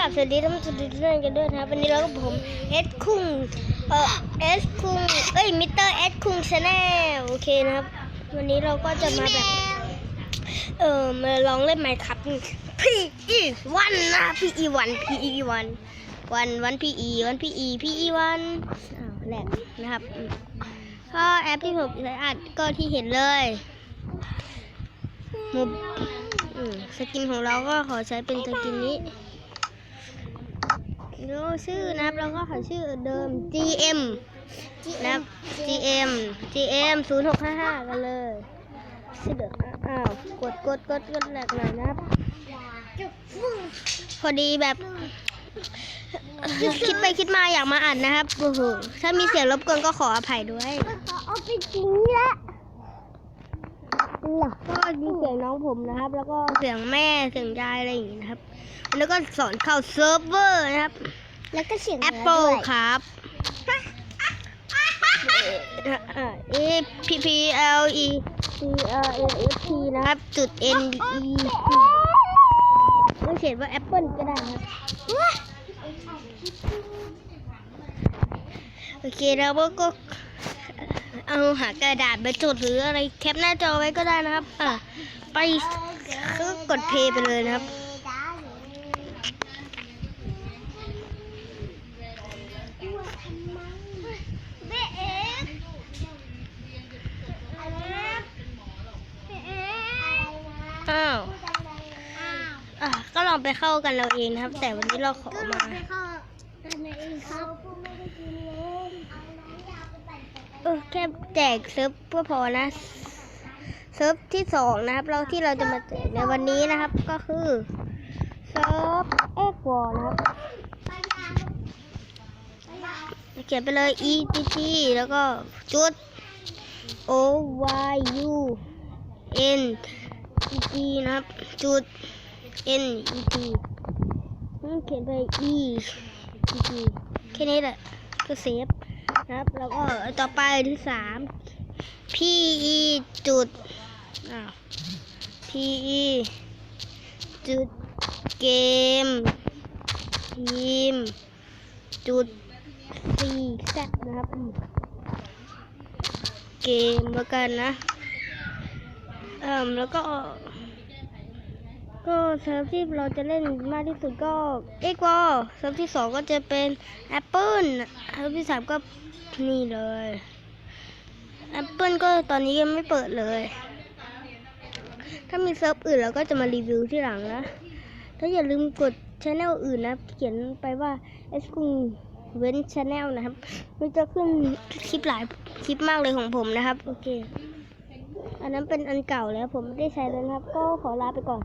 กับสวัสดีท่านผู้ชมทุกท่านกันด้วยนะครับวันนี้เราก็ผมเอสคุงเอ่อเอสคุงเอ้ยมิสเตอร์เอสคุงชาแนลโอเคนะครับ วันนี้เราก็จะมาแบบ เออมาลองเล่นไมค์ครับพีอีวันนะพีอีวันพีอีวันวันวันพีอีวันพีอีพีอีวันอ้าวแหลกนะครับก็แอปที่ผมใช้อัดก็ที่เห็นเลยมุมอืมสกินของเราก็ขอใช้เป็นสกินนี้ แล้วชื่อนะครับเราก็ขอชื่อเดิม GM นะครับ GM GM 0 6 5 5 กันเลยชื่อเดิมอ้าวกดกดกดกดแหลกหน่อยนะครับ พอดีแบบ คิดไปคิดมาอยากมาอ่านนะครับโอ้โหถ้ามีเสียงรบกวนก็ขออภัยด้วยเอาไปจริงละ ก็มีเสียงน้องผมนะครับ แล้วก็เสียงแม่เสียงยายอะไรอย่างงี้นะครับ แล้วก็สอนเข้าเซิร์ฟเวอร์นะครับ แล้วก็เสียง Apple ครับ A P P L E C R N F T นะครับ จุด N E T ต้องเขียนว่า Apple ก็ได้ครับโอเคแล้วก็ เอาหากระดาษไปจดหรืออะไรแคปหน้าจอไว้ก็ได้นะครับอะไปก็กดเพย์ไปเลยนะครับเบ๊เอ๊ะอะไรนะเบ๊เอ๊ะอ้าวอ้าวอะก็ลองไปเข้ากันเราเองนะครับ แต่วันนี้เราขอก็ลมางไปเข้ากันเองครับไม่ได้กินเลยเอาน้ำยาไปปั่นจักรยาน เออแค่แจกเซิร์ฟก็พอนะเซิร์ฟที่สองนะครับ เราที่เราจะมาแจกในวันนี้นะครับก็คือเซิร์ฟเอ็กวอนะครับเขียนไปเลย e t t แล้วก็จุด o y u n e t นะครับจุด n e t เขียนไป e t t แค่นี้แหละก็เซฟ ครับ แล้วก็ต่อไปที่สาม p e จุด p e จุดเกมทีมจุดสี่แซดนะครับ เกมแล้วกันนะเอ่มแล้วก็ ก็เซิร์ฟที่เราจะเล่นมากที่สุดก็เอ็กวอเซิร์ฟที่สองก็จะเป็นแอปเปิลเซิร์ฟที่สามก็นี่เลยแอปเปิลก็ตอนนี้ยังไม่เปิดเลย ถ้ามีเซิร์ฟอื่นเราก็จะมารีวิวที่หลังนะถ้าอย่าลืมกดช anel อื่นนะ เขียนไปว่า s กุงเว้นช anel นะครับ มันจะขึ้นคลิปหลายคลิปมากเลยของผมนะครับ โอเค อันนั้นเป็นอันเก่าแล้วผมไม่ได้ใช้แล้วครับ ก็ขอลาไปก่อน